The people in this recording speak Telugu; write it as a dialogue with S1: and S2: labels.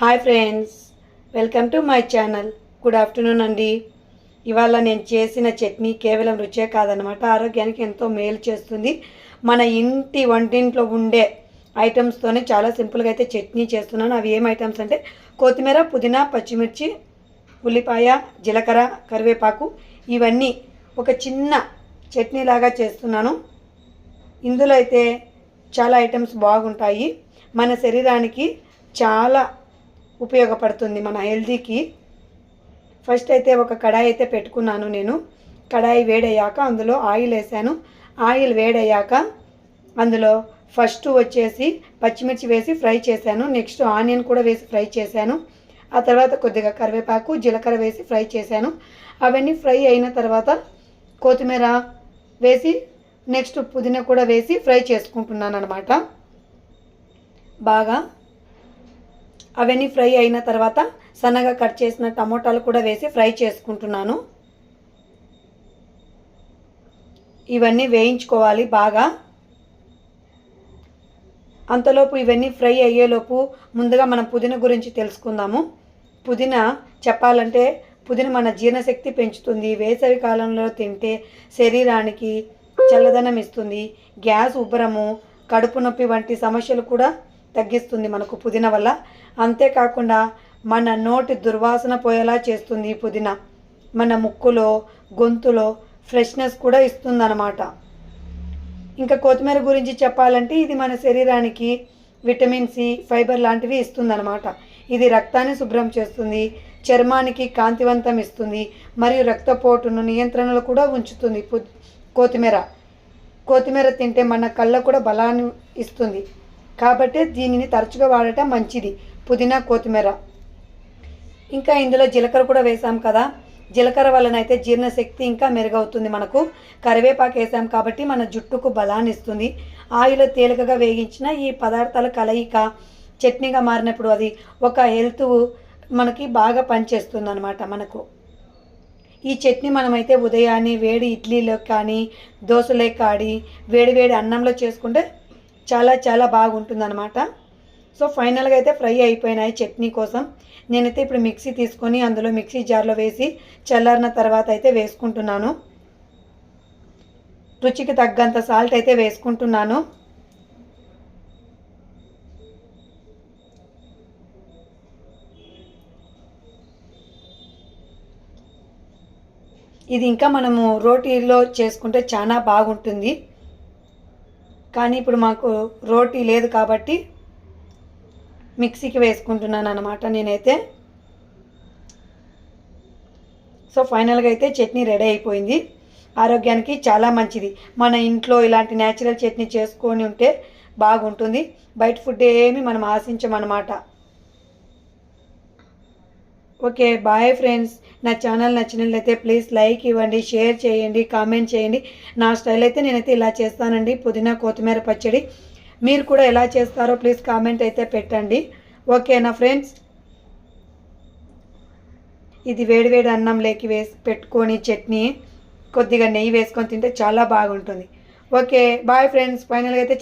S1: Hi friends welcome to my channel. Good afternoon అండి. ఇవాళ నేను చేసిన చట్నీ కేవలం రుచే కాదనమాట ఆరోగ్యానికి ఎంతో మేలు చేస్తుంది. మన ఇంటి వంటింట్లో ఉండే ఐటమ్స్తోనే చాలా సింపుల్గా అయితే చట్నీ చేస్తున్నాను. అవి ఏం ఐటమ్స్ అంటే కొత్తిమీర పుదీనా పచ్చిమిర్చి ఉల్లిపాయ జీలకర్ర కరివేపాకు. ఇవన్నీ ఒక చిన్న చట్నీ లాగా చేస్తున్నాను. ఇందులో అయితే చాలా ఐటమ్స్ బాగుంటాయి. మన శరీరానికి చాలా ఉపయోగపడుతుంది మన హెల్తీకి ఫస్ట్ అయితే ఒక కడాయి అయితే పెట్టుకున్నాను నేను. కడాయి వేడయ్యాక అందులో ఆయిల్ వేసాను. ఆయిల్ వేడయ్యాక అందులో ఫస్ట్ వచ్చేసి పచ్చిమిర్చి వేసి ఫ్రై చేశాను. నెక్స్ట్ ఆనియన్ కూడా వేసి ఫ్రై చేశాను. ఆ తర్వాత కొద్దిగా కరివేపాకు జీలకర్ర వేసి ఫ్రై చేశాను. అవన్నీ ఫ్రై అయిన తర్వాత కొత్తిమీర వేసి నెక్స్ట్ పుదీనా కూడా వేసి ఫ్రై చేసుకుంటున్నాను అనమాట బాగా అవన్నీ ఫ్రై అయిన తర్వాత సన్నగా కట్ చేసిన టమోటాలు కూడా వేసి ఫ్రై చేసుకుంటున్నాను. ఇవన్నీ వేయించుకోవాలి బాగా. అంతలోపు ఇవన్నీ ఫ్రై అయ్యేలోపు ముందుగా మనం పుదీనా గురించి తెలుసుకుందాము. పుదీనా చెప్పాలంటే పుదీనా మన జీర్ణశక్తి పెంచుతుంది. వేసవి కాలంలో తింటే శరీరానికి చల్లదనం ఇస్తుంది. గ్యాస్ ఉబ్బరము కడుపు నొప్పి వంటి సమస్యలు కూడా తగ్గిస్తుంది మనకు పుదీనా వల్ల. అంతేకాకుండా మన నోటి దుర్వాసన పోయేలా చేస్తుంది ఈ పుదీనా. మన ముక్కులో గొంతులో ఫ్రెష్నెస్ కూడా ఇస్తుందన్నమాట. ఇంకా కొత్తిమీర గురించి చెప్పాలంటే ఇది మన శరీరానికి విటమిన్ సి ఫైబర్ లాంటివి ఇస్తుందన్నమాట. ఇది రక్తాన్ని శుభ్రం చేస్తుంది చర్మానికి కాంతివంతం ఇస్తుంది మరియు రక్తపోటును నియంత్రణలో కూడా ఉంచుతుంది. కొత్తిమీర. కొత్తిమీర తింటే మన కళ్ళ కూడా బలాన్ని ఇస్తుంది. కాబట్టి దీనిని తరచుగా వాడటం మంచిది. పుదీనా కొత్తిమీర. ఇంకా ఇందులో జీలకర్ర కూడా వేసాం కదా. జీలకర్ర వలన అయితే జీర్ణశక్తి ఇంకా మెరుగవుతుంది మనకు. కరివేపాకు వేసాం కాబట్టి మన జుట్టుకు బలాన్ని ఇస్తుంది. ఆయిల్ తేలికగా వేగించిన ఈ పదార్థాల కలయిక చట్నీగా మారినప్పుడు అది ఒక హెల్త్ మనకి బాగా పనిచేస్తుంది అనమాట మనకు. ఈ చట్నీ మనమైతే ఉదయాన్నే వేడి ఇడ్లీలో కానీ దోశలే కాడి వేడి వేడి అన్నంలో చేసుకుంటే చాలా చాలా బాగుంటుంది అనమాట సో ఫైనల్గా అయితే ఫ్రై అయిపోయినాయి చట్నీ కోసం. నేనైతే ఇప్పుడు మిక్సీ తీసుకొని అందులో మిక్సీ జార్లో వేసి చల్లారిన తర్వాత అయితే వేసుకుంటున్నాను. రుచికి తగ్గంత సాల్ట్ అయితే వేసుకుంటున్నాను. ఇది ఇంకా మనము రోటీలో చేసుకుంటే చాలా బాగుంటుంది. కానీ ఇప్పుడు మాకు రోటీ లేదు కాబట్టి మిక్సీకి వేసుకుంటున్నాను అనమాట నేనైతే. సో ఫైనల్గా అయితే చట్నీ రెడీ అయిపోయింది. ఆరోగ్యానికి చాలా మంచిది. మన ఇంట్లో ఇలాంటి న్యాచురల్ చట్నీ చేసుకొని ఉంటే బాగుంటుంది. బయట ఫుడ్ ఏమి మనం ఆశించమన్నమాట. Okay bye friends. నా ఛానల్ నచ్చినట్లయితే ప్లీజ్ లైక్ ఇవ్వండి షేర్ చేయండి కామెంట్ చేయండి. నా స్టైల్ అయితే నేనైతే ఇలా చేస్తానండి. పుదీనా కొత్తిమీర పచ్చడి. మీరు కూడా ఎలా చేస్తారో ప్లీజ్ కామెంట్ అయితే పెట్టండి. ఓకేనా ఫ్రెండ్స్? ఇది వేడివేడి అన్నం లేకి వేసి పెట్టుకొని చట్నీ కొద్దిగా నెయ్యి వేసుకొని తింటే చాలా బాగుంటుంది. Okay bye friends. ఫైనల్గా అయితే